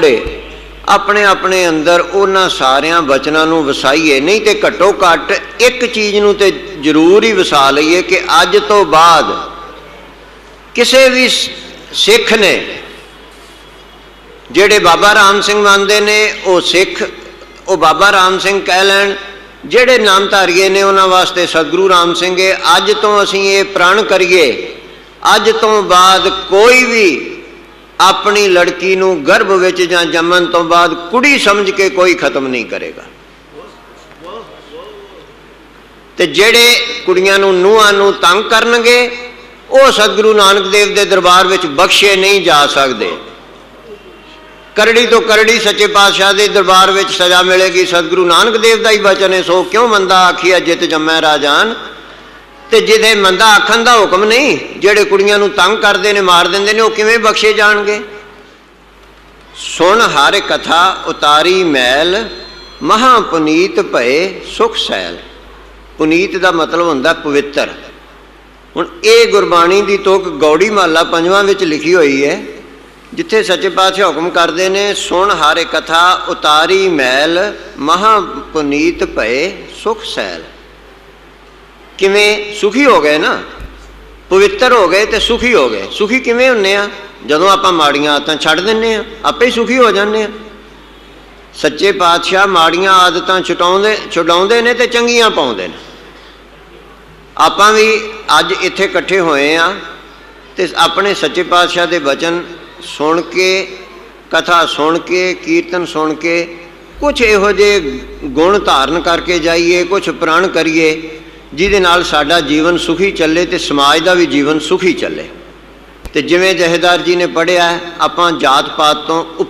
ਪੜੇ ਆਪਣੇ ਆਪਣੇ ਅੰਦਰ ਉਹਨਾਂ ਸਾਰਿਆਂ ਬਚਨਾਂ ਨੂੰ ਵਸਾਈਏ। ਨਹੀਂ ਤੇ ਘੱਟੋ ਘੱਟ ਇੱਕ ਚੀਜ਼ ਨੂੰ ਤੇ ਜ਼ਰੂਰ ਹੀ ਵਸਾ ਲਈਏ ਕਿ ਅੱਜ ਤੋਂ ਬਾਅਦ ਕਿਸੇ ਵੀ ਸਿੱਖ ਨੇ ਜਿਹੜੇ ਬਾਬਾ ਰਾਮ ਸਿੰਘ ਮੰਨਦੇ ਨੇ, ਉਹ ਸਿੱਖ, ਉਹ ਬਾਬਾ ਰਾਮ ਸਿੰਘ ਕਹਿ ਲੈਣ, ਜਿਹੜੇ ਨਾਮਧਾਰੀਏ ਨੇ ਉਹਨਾਂ ਵਾਸਤੇ ਸਤਿਗੁਰੂ ਰਾਮ ਸਿੰਘ ਹੈ ਅੱਜ ਤੋਂ ਅਸੀਂ ਇਹ ਪ੍ਰਣ ਕਰੀਏ। ਅੱਜ ਤੋਂ ਬਾਅਦ ਕੋਈ ਵੀ ਆਪਣੀ ਲੜਕੀ ਨੂੰ ਗਰਭ ਵਿੱਚ ਜਾਂ ਜੰਮਣ ਤੋਂ ਬਾਅਦ ਕੁੜੀ ਸਮਝ ਕੇ ਕੋਈ ਖਤਮ ਨਹੀਂ ਕਰੇਗਾ। ਤੇ ਜਿਹੜੇ ਕੁੜੀਆਂ ਨੂੰ ਨੂਹਾਂ ਨੂੰ ਤੰਗ ਕਰਨਗੇ, ਉਹ ਸਤਿਗੁਰੂ ਨਾਨਕ ਦੇਵ ਦੇ ਦਰਬਾਰ ਵਿੱਚ ਬਖਸ਼ੇ ਨਹੀਂ ਜਾ ਸਕਦੇ। ਕਰੜੀ ਤੋਂ ਕਰੜੀ ਸੱਚੇ ਪਾਤਸ਼ਾਹ ਦੇ ਦਰਬਾਰ ਵਿੱਚ ਸਜ਼ਾ ਮਿਲੇਗੀ, ਸਤਿਗੁਰੂ ਨਾਨਕ ਦੇਵ ਦਾ ਹੀ ਬਚਨ ਹੈ, ਸੋ ਕਿਉਂ ਮੰਦਾ ਆਖੀਆ ਜਿਤ ਜੰਮੈ ਰਾਜਾਨ। ਤੇ ਜਿਹਦੇ ਮੰਦਾ ਆਖਣ ਦਾ ਹੁਕਮ ਨਹੀਂ, ਜਿਹੜੇ ਕੁੜੀਆਂ ਨੂੰ ਤੰਗ ਕਰਦੇ ਨੇ, ਮਾਰ ਦਿੰਦੇ ਨੇ, ਉਹ ਕਿਵੇਂ ਬਖਸ਼ੇ ਜਾਣਗੇ? ਸੁਣ ਹਰ ਕਥਾ, ਉਤਾਰੀ ਮੈਲ, ਮਹਾ ਪੁਨੀਤ ਭਏ ਸੁਖ ਸੈਲ। ਪੁਨੀਤ ਦਾ ਮਤਲਬ ਹੁੰਦਾ ਪਵਿੱਤਰ। ਹੁਣ ਇਹ ਗੁਰਬਾਣੀ ਦੀ ਤੋਕ ਗੌੜੀ ਮਾਲਾ ਪੰਜਵਾਂ ਵਿੱਚ ਲਿਖੀ ਹੋਈ ਹੈ, ਜਿੱਥੇ ਸੱਚੇ ਪਾਤਸ਼ਾਹ ਹੁਕਮ ਕਰਦੇ ਨੇ, ਸੁਣ ਹਰ ਕਥਾ, ਉਤਾਰੀ ਮੈਲ, ਮਹਾ ਪੁਨੀਤ ਭਏ ਸੁਖ ਸੈਲ। ਕਿਵੇਂ ਸੁਖੀ ਹੋ ਗਏ ਨਾ? ਪਵਿੱਤਰ ਹੋ ਗਏ ਤੇ ਸੁਖੀ ਹੋ ਗਏ। ਸੁਖੀ ਕਿਵੇਂ ਹੁੰਨੇ ਆ? ਜਦੋਂ ਆਪਾਂ ਮਾੜੀਆਂ ਆਦਤਾਂ ਛੱਡ ਦਿੰਨੇ ਆ, ਆਪੇ ਹੀ ਸੁਖੀ ਹੋ ਜਾਂਦੇ ਆ। ਸੱਚੇ ਪਾਤਸ਼ਾਹ ਮਾੜੀਆਂ ਆਦਤਾਂ ਛੁਟਾਉਂਦੇ, ਛੁਡਾਉਂਦੇ ਨੇ ਤੇ ਚੰਗੀਆਂ ਪਾਉਂਦੇ ਨੇ। ਆਪਾਂ ਵੀ ਅੱਜ ਇੱਥੇ ਇਕੱਠੇ ਹੋਏ ਆ ਤੇ ਆਪਣੇ ਸੱਚੇ ਪਾਤਸ਼ਾਹ ਦੇ ਬਚਨ ਸੁਣ ਕੇ, ਕਥਾ ਸੁਣ ਕੇ, ਕੀਰਤਨ ਸੁਣ ਕੇ ਕੁਝ ਇਹੋ ਜਿਹੇ ਗੁਣ ਧਾਰਨ ਕਰਕੇ ਜਾਈਏ ਕੁਝ ਪ੍ਰਣ ਕਰੀਏ ਜਿਹਦੇ ਨਾਲ ਸਾਡਾ ਜੀਵਨ ਸੁਖੀ ਚੱਲੇ ਤੇ ਸਮਾਜ ਦਾ ਵੀ ਜੀਵਨ ਸੁਖੀ ਚੱਲੇ। ਤੇ ਜਿਵੇਂ ਜਹੇਦਾਰ ਜੀ ਨੇ ਪੜਿਆ ਆਪਾਂ ਜਾਤ ਪਾਤ ਤੋਂ ਉੱਪਰ